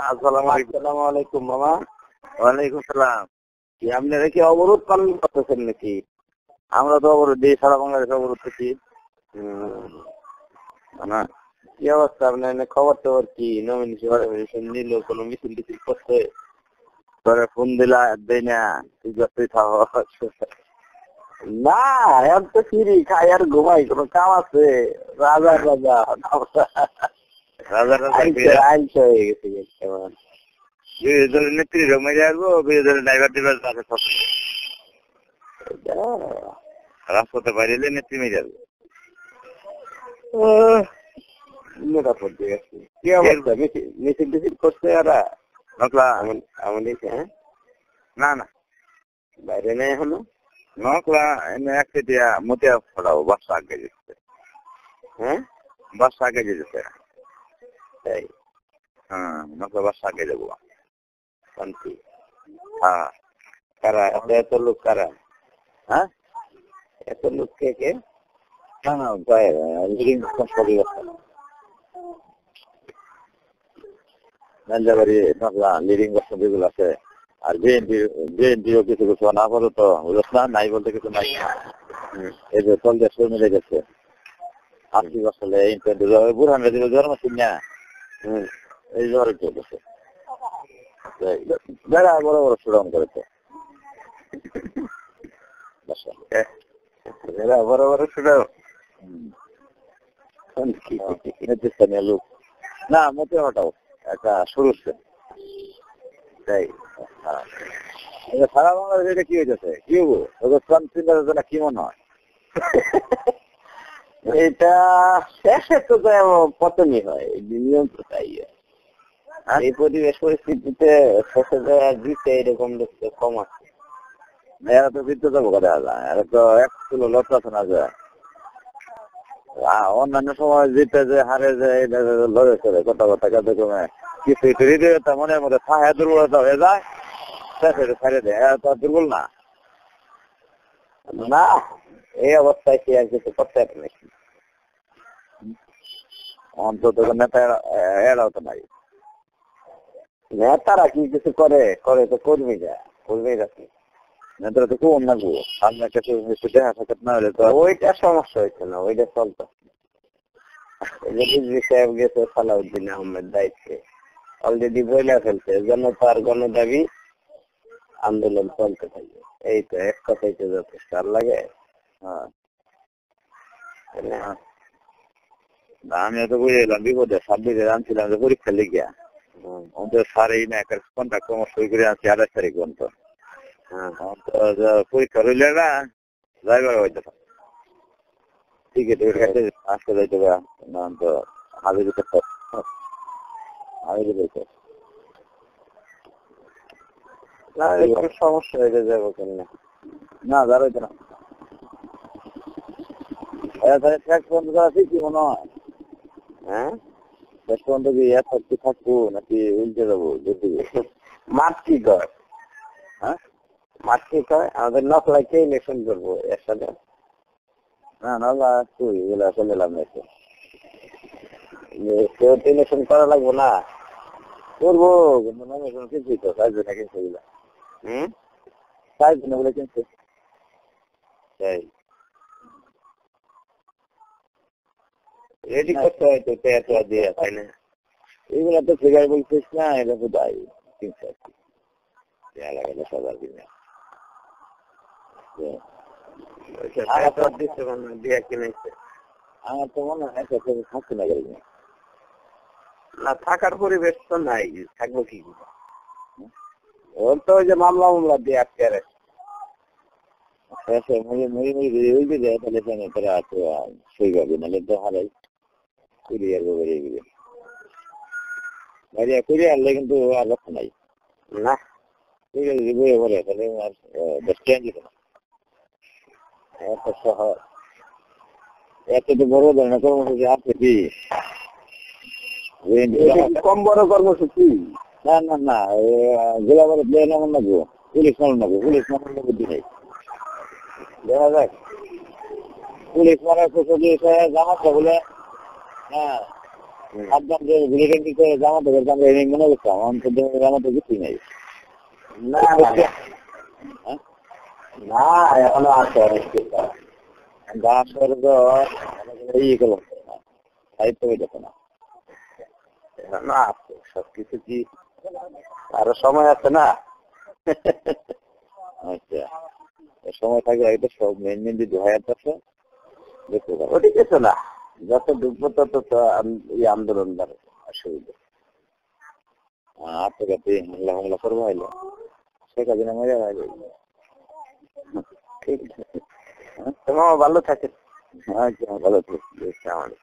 আসসালামু আলাইকুম। মামা। ওয়ালাইকুম সালাম। কি আপনারা কি অবরোধ পালন করতেছেন নাকি? আমরা তো অবরোধ দিই সারা বাংলাদেশ অবরোধ করছি। না। কি অবস্থা আপনার? খবর টবর কি? নমিনেশন নিল কোনো মিছিল টিছিল করছে? তোরে ফোন দিলা দেই না। তুই যতই থাকো না এখন তো ফিরি খাই আর ঘুমাই কোনো কাম আছে? রাজা রাজা রাজা। রাজা হয়ে গেছে কেমন। বিরোধী দলের নেত্রী রমেশ আসব বিরোধী দলের ড্রাইভার ডিভার আছে সব রাজপথে বাইরে নেত্রী মেয়ে যাবে। নিরাপদ দিয়ে গেছে কি অবস্থা? মিছিল মিছিল টিছিল করছে হ্যাঁ? না না। বাইরে নেই এখনও? নকলা এনে একটি দিয়া মতিয়া ফোড়াবো বাসা আগে হ্যাঁ? বাসা আগে হ্যাঁ নকলা বাসা আগে যাব কারা? এত এত লোক কারা? হ্যাঁ? এত লোক কে কে? না না লিডিং সবই নাঞ্জাবাড়ি নকলা লিডিং বস্তা যেগুলো আছে আর বিএনপি বিএনপিও কিছু কিছু না বলো তো না নাই বলতে কিছু নাই। এই যে চল দেশ মিলে গেছে। আশি বছরে বুড়ান জন্ম এই জ্বরে চলেছে যারা বড় বড় শ্রম করেছে। এরা বড় বড় শুনে নেতৃস্থানীয় লোক। না মোটে হটাও একটা শুরু হ্যাঁ। সারা বাংলাদেশে কি হয়েছে কি হব চিন্তার কি মনে হয়? এটা শেষে তো পতনই হয় তাই? এই পরিবেশ পরিস্থিতিতে শেষে দিতে এরকম লোক তো কম আছে। এরা তো যাব কথা এরা তো এক কিলো লট আছে না যায় অন্যান্য সময় জিতে যে, হারে যে লড়ে চলে কথা কথা কাজে কমে। হয়ে যায় দুর্বল না। না, এই অবস্থায় আর কিছু করতে পারে অন্তত নেতা নেতারা কি কিছু করে? করে তো কর্মীরা। কর্মীরা কি? নেতারা তো খুব অন্য গো সামনে কাছে দেখা সাক্ষাৎ না হলে তো ওইটা সমস্যা হয়েছে না, ওইটা চলতো। রিজভী সাহেব গেছে, সালাউদ্দিন আহমেদ দায়িত্বে। অলরেডি বইলা ফেলছে জনতার গণদাবি আন্দোলন চলতে থাকবে। এই তো এক কথাই তো যথেষ্ট। আর লাগে? হ্যাঁ। আমি তো বুঝে এলাম বিপদে ছাব্বিশে আনছিলাম যে পরীক্ষা লিখিয়া সারেই না একটা কন্ট্রাক্ট আমার সই করে আনছি আঠাশ তারিখ পর্যন্ত। হ্যাঁ। পরীক্ষা রইলে না ড্রাইভার হইতে টিকিট আজকে যাইতে হবে না তো হাজিরি করতে করতে না এরকম সমস্যা হয়ে যাবে কেন না যার না শেষ পর্যন্ত যারা ঠিক মনে হয়? হ্যাঁ? শেষ পর্যন্ত কি কি থাকব নাকি উল্টে যাব? যদি মাঠ কি কর হ্যাঁ? কি কয়? আমাদের নকলাকে ইলেকশন করব এর সাথে না না না তুই এগুলো একটু। ইলেকশন করা লাগবো না। করব কিন্তু মানে কোনো কিনছি তো সাইজ না কিনছে এগুলা। হুম? না বলে কিনছে তাই রেডি করতে হয় তো পেয়াটা দিয়ে তাই না? এগুলা তো ফিগার বলছিস না এটা তো দায় কিনছে আর কি দেয়া লাগে না সবার কিনে আমার তো মনে হয় থাকতে না গেলে না। থাকার পরিবেশ তো নাই থাকব কি? ওর তো ওই যে মামলা মামলা দিয়ে আটকে রাখছে শেষে মুড়ি মুড়ি মুড়ি বেরিয়ে হইবে যায় তাহলে সেখানে তারা আছে সই পাবে নাহলে তো হারাই কুরিয়ার বেরিয়ে গেবে বাইরে কুরিয়ার আনলে কিন্তু আর লক্ষ্য নাই না কুরিয়ার যদি বয়ে বলে তাহলে আর বেশ চেঞ্জ যেত এত শহর এত তো বড় ধরনের কর্মসূচি আছে কি কম বড় কর্মসূচি? না না না জেলা বলে প্লেন এমন নাকবো পুলিশ মানুষ নাকবো পুলিশ মানুষ নাকবো দিনে দেখা যাক। পুলিশ পুলিশ জামাতে বলে হ্যাঁ যে দিতে আমরা মনে করতাম কিছুই নেই। না না, না। এখনও আছে অনেক কিছু। করে তো ইয়ে করল সাহিত্য হয়ে না। আছে সবকিছু কি আরও সময় আছে না? আচ্ছা সময় থাকলে হয়তো সব মেন মেন হয় আছে দেখতে পাবো। ওটি কিছু না যত ডুববো তত এই আন্দোলন বাড়ে অসুবিধা। হামলা হামলা করব হইল শেখ হাসিনা মজা হয় ঠিক আছে। তোমার ভালো থাকে আচ্ছা ভালো থাকবে আমাদের